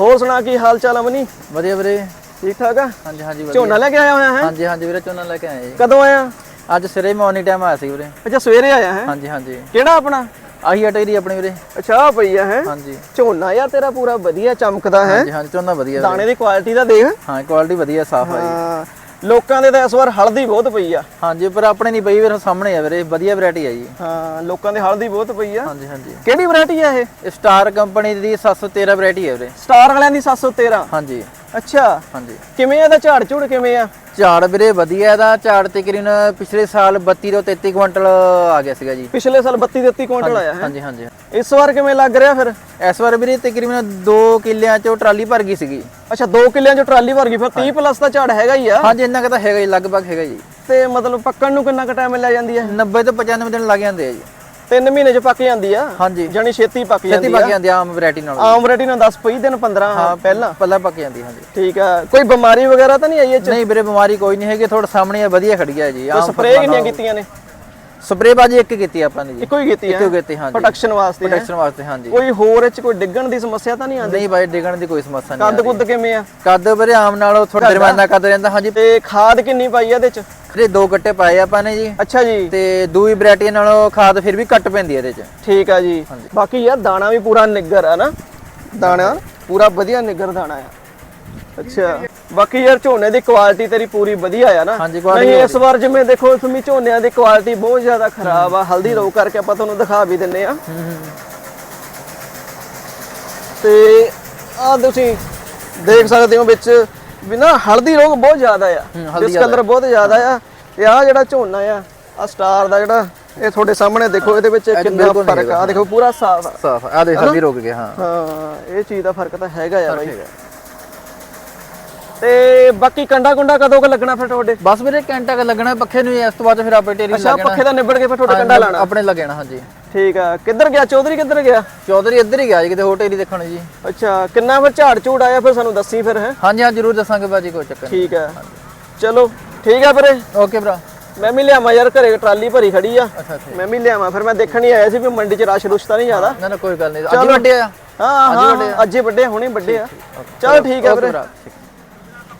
ਹੋਰ ਸੁਣਾ ਕੀ ਹਾਲ ਚਾਲ ਆ ਮਨੀ? ਵਧੀਆ ਵੀਰੇ। ਠੀਕ ਠਾਕ ਆ? ਹਾਂਜੀ ਹਾਂਜੀ ਵਧੀਆ। ਝੋਨਾ ਲੈ ਕੇ ਆਇਆ ਹੋਇਆ ਹੈ? ਹਾਂਜੀ ਹਾਂਜੀ ਵੀਰੇ ਝੋਨਾ ਲੈ ਕੇ ਆਏ ਜੀ। ਕਦੋਂ ਆਇਆ? ਅੱਜ ਸਿਰੇ ਮਾਰਨਿੰਗ ਟਾਈਮ ਆਇਆ ਸੀ ਵੀਰੇ। ਅੱਛਾ ਸਵੇਰੇ ਆਇਆ ਹੈ? ਹਾਂਜੀ ਹਾਂਜੀ। ਕਿਹੜਾ ਆਪਣਾ? ਆਹੀ ਅਟੇਰੀ ਆਪਣੀ ਵੀਰੇ। ਅੱਛਾ ਆ ਹੈ। ਹਾਂਜੀ। ਝੋਨਾ ਯਾਰ ਤੇਰਾ ਪੂਰਾ ਵਧੀਆ ਚਮਕਦਾ ਹੈ। ਹਾਂਜੀ ਹਾਂਜੀ ਝੋਨਾ ਵਧੀਆ। ਦਾਣੇ ਦੀ ਕੁਆਲਿਟੀ ਦਾ ਦੇਖ। ਹਾਂ ਕੁਆਲਿਟੀ ਵਧੀਆ ਸਾਫ਼ ਆ ਜੀ। ਲੋਕਾਂ ਦੇ ਤਾਂ ਇਸ ਵਾਰ ਹਲਦੀ ਬਹੁਤ ਪਈ ਆ। ਹਾਂਜੀ ਪਰ ਆਪਣੇ ਨਹੀਂ ਪਈ ਵੀਰੇ ਸਾਹਮਣੇ ਆ ਵੀਰੇ ਵਧੀਆ ਵੈਰਾਈਟੀ ਆ ਜੀ। ਹਾਂ ਲੋਕਾਂ ਦੇ ਹਲਦੀ ਬਹੁਤ ਪਈ ਆ। ਹਾਂਜੀ ਹਾਂਜੀ। ਕਿਹੜੀ ਵੈਰਾਈਟੀ ਆ ਇਹ? ਸਟਾਰ ਕੰਪਨੀ ਦੀ 713 ਵੈਰਾਈਟੀ ਹੈ ਵੀਰੇ। ਸਟਾਰ ਵਾਲਿਆਂ ਦੀ 713 ਹਾਂਜੀ। ਅੱਛਾ। ਹਾਂਜੀ। ਕਿਵੇਂ ਆ ਇਹਦਾ ਝਾੜ ਝੂੜ ਕਿਵੇਂ ਆ? ਝਾੜ ਵੀਰੇ ਵਧੀਆ ਇਹਦਾ ਝਾੜ ਤਕਰੀਬਨ ਪਿਛਲੇ ਸਾਲ 32 ਤੋਂ 33 ਕੁਇੰਟਲ ਆ ਗਿਆ ਸੀਗਾ ਜੀ। ਪਿਛਲੇ ਸਾਲ 32 33 ਕੁਇੰਟਲ ਆਇਆ ਹੈ। ਹਾਂਜੀ ਹਾਂਜੀ। ਇਸ ਵਾਰ ਕਿਵੇਂ ਲੱਗ ਰਿਹਾ ਫਿਰ? ਇਸ ਵਾਰ ਵੀਰੇ ਤਕਰੀਬਨ 2 ਕਿੱਲਿਆਂ ਚੋਂ ਟਰਾਲੀ ਭਰ ਗਈ ਸੀਗੀ। ਅੱਛਾ 2 ਕਿੱਲਿਆਂ ਚ ਟਰਾਲੀ ਭਰ ਗਈ ਫਿਰ 30 ਪਲੱਸ ਦਾ ਝਾੜ ਹੈਗਾ ਹੀ ਆ। ਹਾਂਜੀ ਇੰਨਾ ਕੁ ਤਾਂ ਹੈਗਾ ਜੀ ਲਗਭਗ ਹੈਗਾ ਜੀ। ਤੇ ਮਤਲਬ ਪੱਕਣ ਨੂੰ ਕਿੰਨਾ ਕੁ ਟਾਈਮ ਲੈ ਜਾਂਦੀ ਹੈ? 90 ਤੋਂ 95 ਦਿਨ ਲੱਗ ਜਾਂਦੇ ਆ ਜੀ। 3 ਮਹੀਨੇ ਚ ਪੱਕ ਜਾਂਦੀ ਆ। ਹਾਂਜੀ। ਜਾਨੀ ਛੇਤੀ ਪੱਕ ਛੇਤੀ ਜਾਂਦੀ ਪੱਕ ਆ। ਜਾਂਦੀ ਆ ਆਮ ਵੈਰਾਈਟੀ ਨਾਲ। ਆਮ ਵੈਰਾਈਟੀ ਨਾਲ 10 20 ਦਿਨ 15 ਪਹਿਲਾਂ। ਪੱਲਾ ਪੱਕ ਜਾਂਦੀ ਹਾਂਜੀ। ਠੀਕ ਆ। ਕੋਈ ਬਿਮਾਰੀ ਵਗੈਰਾ ਤਾਂ ਨਹੀਂ ਆਈ ਇਹ ਚ? ਨਹੀਂ ਵੀਰੇ ਬਿਮਾਰੀ ਕੋਈ ਨਹੀਂ ਹੈਗੀ ਤੁਹਾਡੇ ਸਾਹਮਣੇ ਆ ਵਧੀਆ ਖੜੀ ਆ ਜੀ ਆਮ ਸਪਰੇਅ ਕਿੰਨੀਆਂ ਕੀਤੀਆਂ ਨੇ? ਸਪਰੇਅ ਬਾਜੀ ਇੱਕ ਕੀਤੀ ਆਪਾਂ ਨੇ ਜੀ। ਇੱਕੋ ਹੀ ਕੀਤੀ ਆ ਇੱਕੋ ਕੀਤੀ ਹਾਂਜੀ। ਪ੍ਰੋਟੈਕਸ਼ਨ ਵਾਸਤੇ ਹੈਂ? ਪ੍ਰੋਟੈਕਸ਼ਨ ਵਾਸਤੇ ਹਾਂਜੀ। ਕੋਈ ਹੋਰ ਇਹ ਚ ਕੋਈ ਡਿੱਗਣ ਦੀ ਸਮੱਸਿਆ ਤਾਂ ਨਹੀਂ ਆਉਂਦੀ? ਨਹੀਂ ਬਾਈ ਡਿੱਗਣ ਦੀ ਕੋਈ ਸਮੱਸਿਆ ਨਹੀਂ ਕੱਦ ਕੁੱਦ ਕਿਵੇਂ ਆ? ਕੱਦ ਵੀਰੇ ਆਮ ਨਾਲੋਂ ਥੋੜਾ ਦਰਮਿਆਨਾ ਕੱਦ ਰਹਿੰਦਾ ਹਾਂਜੀ। ਤੇ ਖਾਦ ਕਿੰਨੀ ਪਾਈ ਆ ਇਹਦੇ ਚ? ਖਰੇ ਦੋ ਗੱਟੇ ਪਾਏ ਆਪਾਂ ਨੇ ਜੀ। ਅੱਛਾ ਜੀ। ਤੇ ਦੂਈ ਵੈਰਾਈਟੀ ਨਾਲੋਂ ਖਾਦ ਫਿਰ ਵੀ ਘੱਟ ਪੈਂਦੀ ਹੈ ਇਹਦੇ 'ਚ। ਠੀਕ ਆ ਜੀ। ਬਾਕੀ ਯਾਰ ਦਾਣਾ ਵੀ ਪੂਰਾ ਨਿੱਗਰ ਆ ਨਾ। ਦਾਣਾ ਪੂਰਾ ਵਧੀਆ ਨਿੱਗਰ ਦਾਣਾ ਆ। ਅੱਛਾ। ਬਾਕੀ ਯਾਰ ਝੋਨੇ ਦੀ ਕੁਆਲਿਟੀ ਤੇਰੀ ਪੂਰੀ ਵਧੀਆ ਆ ਨਾ। ਨਹੀਂ ਇਸ ਵਾਰ ਜਿਵੇਂ ਦੇਖੋ ਤੁਮੀ ਝੋਨਿਆਂ ਦੀ ਕੁਆਲਿਟੀ ਬਹੁਤ ਜ਼ਿਆਦਾ ਖਰਾਬ ਆ। ਹਲਦੀ ਰੋਗ ਕਰਕੇ ਆਪਾਂ ਤੁਹਾਨੂੰ ਦਿਖਾ ਵੀ ਦਿੰਨੇ ਆ। ਤੇ ਆ ਤੁਸੀਂ ਦੇਖ ਸਕਦੇ ਹੋ ਵਿੱਚ ਵੀ ਨਾ ਹਲਦੀ ਰੋਗ ਬਹੁਤ ਜ਼ਿਆਦਾ ਆ। ਇਸ ਕਲਰ ਬਹੁਤ ਜ਼ਿਆਦਾ ਆ। ਤੇ ਆ ਜਿਹੜਾ ਝੋਨਾ ਆ ਆ ਸਟਾਰ ਦਾ ਜਿਹੜਾ ਇਹ ਤੁਹਾਡੇ ਸਾਹਮਣੇ ਦੇਖੋ ਇਹਦੇ ਵਿੱਚ ਕਿੰਨਾ ਫ਼ਰਕ ਆ। ਦੇਖੋ ਪੂਰਾ ਸਾਫ਼ ਆ। ਸਾਫ਼ ਆ। ਦੇ ਹਲਦੀ ਰੁਕ ਗਿਆ ਹਾਂ। ਹਾਂ ਇਹ ਚੀਜ਼ ਦਾ ਫ਼ਰਕ ਤਾਂ ਹੈਗਾ ਆ ਬਾਈ। ਤੇ ਬਾਕੀ ਕੰਡਾ ਕੁੰਡਾ ਕਦੋਂ ਕ ਲੱਗਣਾ ਫਿਰ ਤੁਹਾਡੇ? ਬਸ ਵੀਰੇ ਘੰਟਾ ਕ ਲੱਗਣਾ ਪੱਖੇ ਨੂੰ ਇਸ ਤੋਂ ਬਾਅਦ ਫਿਰ ਆਪੇ ਟੇਰੀ ਅੱਛਾ ਪੱਖੇ ਦਾ ਨਿਬੜ ਕੇ ਫਿਰ ਤੁਹਾਡੇ ਕੰਡਾ ਲਾਣਾ ਆਪਣੇ ਲੱਗਣਾ ਹਾਂਜੀ। ਠੀਕ ਆ। ਕਿੱਧਰ ਗਿਆ? ਚੌਧਰੀ ਕਿੱਧਰ ਗਿਆ? ਚੌਧਰੀ ਇੱਧਰ ਹੀ ਗਿਆ ਜੀ ਕਿਤੇ ਹੋਰ ਟੇਰੀ ਦੇਖਣ ਜੀ। ਅੱਛਾ ਕਿੰਨਾ ਫਿਰ ਝਾੜ ਝੂੜ ਆਇਆ ਫਿਰ ਸਾਨੂੰ ਦੱਸੀ ਫਿਰ ਹੈ? ਹਾਂਜੀ ਹਾਂ ਜ਼ਰੂਰ ਦੱਸਾਂਗੇ ਬਾਜੀ ਕੋਈ ਚੱਕਰ ਠੀਕ ਆ। ਚਲੋ ਠੀਕ ਆ ਵੀਰੇ। ਓਕੇ ਭਰਾ। ਮੈਂ ਵੀ ਲਿਆਵਾਂ ਯਾਰ ਘਰੇ ਟਰਾਲੀ ਭਰੀ ਖੜੀ ਆ। ਮੈਂ ਵੀ ਲਿਆਵਾਂ ਫਿਰ ਮੈਂ ਦੇਖਣ ਹੀ ਆਇਆ ਸੀ ਵੀ ਮੰਡੀ 'ਚ ਰਸ਼ ਰੁਸ਼ ਤਾਂ ਨਹੀਂ ਜ਼ਿਆਦਾ। ਨਾ ਨਾ ਕੋਈ ਗੱਲ ਨਹੀਂ। ਅੱਜ ਵੱਡੇ ਆ। ਹਾਂ ਹਾਂ ਅੱਜ ਵੱਡੇ ਹੁਣੇ ਵੱਡੇ ਆ। ਚਲ ਠੀਕ ਆ ਵੀਰੇ।